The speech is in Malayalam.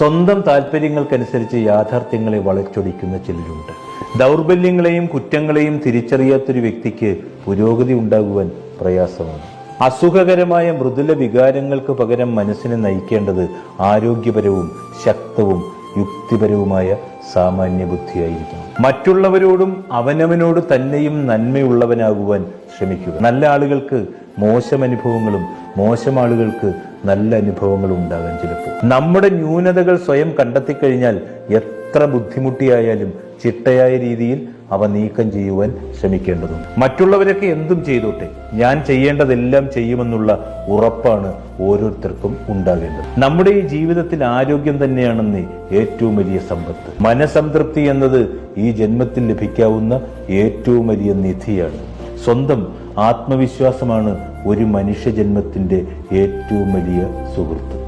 സ്വന്തം താല്പര്യങ്ങൾക്കനുസരിച്ച് യാഥാർത്ഥ്യങ്ങളെ വളച്ചൊടിക്കുന്ന ചിലരുണ്ട്. ദൗർബല്യങ്ങളെയും കുറ്റങ്ങളെയും തിരിച്ചറിയാത്തൊരു വ്യക്തിക്ക് പുരോഗതി ഉണ്ടാകുവാൻ പ്രയാസമാണ്. അസുഖകരമായ മൃദുല വികാരങ്ങൾക്ക് പകരം മനസ്സിനെ നയിക്കേണ്ടത് ആരോഗ്യപരവും ശക്തവും യുക്തിപരവുമായ സാമാന്യ ബുദ്ധിയായിരിക്കണം മറ്റുള്ളവരോടും അവനവനോട് തന്നെയും നന്മയുള്ളവനാകുവാൻ ശ്രമിക്കുക. നല്ല ആളുകൾക്ക് മോശം അനുഭവങ്ങളും മോശം ആളുകൾക്ക് നല്ല അനുഭവങ്ങളും ഉണ്ടാകാൻ ചിലപ്പോൾ. നമ്മുടെ ന്യൂനതകൾ സ്വയം കണ്ടെത്തിക്കഴിഞ്ഞാൽ എത്ര ബുദ്ധിമുട്ടിയായാലും ചിട്ടയായ രീതിയിൽ അവ നീക്കം ചെയ്യുവാൻ ശ്രമിക്കേണ്ടതുണ്ട്. മറ്റുള്ളവരൊക്കെ എന്തും ചെയ്തോട്ടെ ഞാൻ ചെയ്യേണ്ടതെല്ലാം ചെയ്യുമെന്നുള്ള ഉറപ്പാണ് ഓരോരുത്തർക്കും ഉണ്ടാകേണ്ടത്. നമ്മുടെ ഈ ജീവിതത്തിൽ ആരോഗ്യം തന്നെയാണെന്ന് ഏറ്റവും വലിയ സമ്പത്ത്. മനസംതൃപ്തി എന്നത് ഈ ജന്മത്തിൽ ലഭിക്കാവുന്ന ഏറ്റവും വലിയ നിധിയാണ്. സ്വന്തം ആത്മവിശ്വാസമാണ് ഒരു മനുഷ്യജന്മത്തിന്റെ ഏറ്റവും വലിയ സുഹൃത്ത്.